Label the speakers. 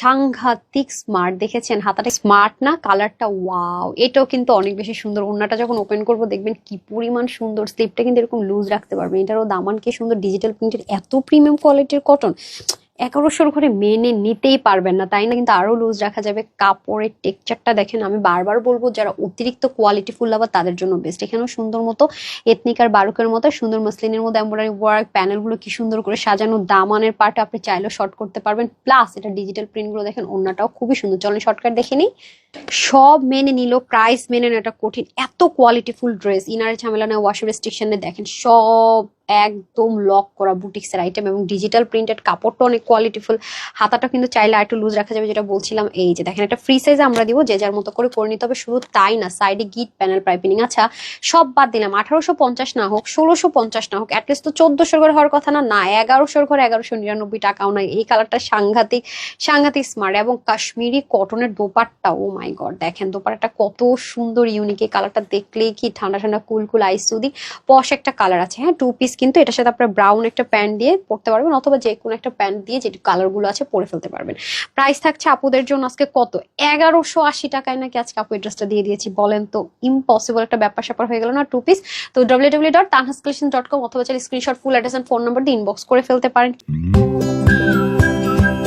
Speaker 1: সাংঘাতিক স্মার্ট দেখেছেন? হাতাটা স্মার্ট না কালারটা ওয়াও এটাও কিন্তু অনেক বেশি সুন্দর। ওনাটা যখন ওপেন করব, দেখবেন কি পরিমাণ সুন্দর। স্লিপটা কিন্তু এরকম লুজ রাখতে পারবেন। এটারও দামান কি সুন্দর ডিজিটাল প্রিন্টের এত প্রিমিয়াম কোয়ালিটির কটন এগারোশোর ঘরে মেনে নিতেই পারবেন না, তাই না? কিন্তু আরও লুজ রাখা যাবে। কাপড়ের টেক্সচারটা দেখেন, আমি বারবার বলব, যারা অতিরিক্ত কোয়ালিটি ফুল লাভার তাদের জন্য বেস্ট এখানেও সুন্দর মতো এথনিক আর বারুকের মতো, সুন্দর মসলিনের মধ্যে এমব্রয়ডারি ওয়ার্ক প্যানেলগুলো কি সুন্দর করে সাজানো, দামানের পার্ট আপনি চাইলেও শর্ট করতে পারবেন। প্লাস এটা ডিজিটাল প্রিন্টগুলো দেখেন অন্যটাও খুবই সুন্দর। চলেন শর্টকাট দেখে নিই। সব মেনে নিল প্রাইস মেনে নেওয়া এটা কঠিন। এত কোয়ালিটিফুল ড্রেস ইনারে ঝামেলা না ওয়াশ রেস্ট্রিকশনে দেখেন, সব একদম লক করা বুটিক্সের আইটেম এবং ডিজিটাল প্রিন্টেড কাপড়টা অনেক কোয়ালিটিফুল হাতাটা কিন্তু চাইলে আর একটু লুজ রাখা যাবে, যেটা বলছিলাম। এই যে দেখেন, একটা ফ্রি সাইজে আমরা দিব, যে যার মতো করে করে নিতে হবে, শুধু তাই না সাইডে গিট প্যানেল পাইপিং আচ্ছা সব বাদ দিলাম, আঠারোশো পঞ্চাশ না হোক, ষোলোশো পঞ্চাশ না হোক অ্যাটলিস্ট তো চোদ্দশোর ঘরে হওয়ার কথা না না, এগারোশোর ঘরে, এগারোশো নিরানব্বই টাকাও নাই, এই কালারটা সাংঘাতিক সাংঘাতিক স্মার্ট এবং কাশ্মীরি কটনের দোপাট্টা ও মাই গড দেখেন দোপাট্টাটা কত সুন্দর ইউনিক এই কালারটা দেখলেই কি ঠান্ডা ঠান্ডা কুল কুল আইসুদি পশ একটা কালার আছে। হ্যাঁ টু পিস কিন্তু এটার সাথে আপনার ব্রাউন একটা প্যান্ট দিয়ে পরতে পারবেন অথবা যে কোনো একটা প্যান্ট দিয়ে যে কালারগুলো আছে পরে ফেলতে পারবেন। প্রাইস থাকছে আপুদের জন্য আজকে কত? এগারোশো আশি টাকায় নাকি আজকে আপু ড্রেসটা দিয়ে দিয়েছি। বলেন তো ইম্পসিবল একটা ব্যাপার স্যাপার হয়ে গেল না টু পিস তো W W dot tanhas dot com অথবা screenshot full address phone number দিয়ে ইনবক্স করে ফেলতে পারেন।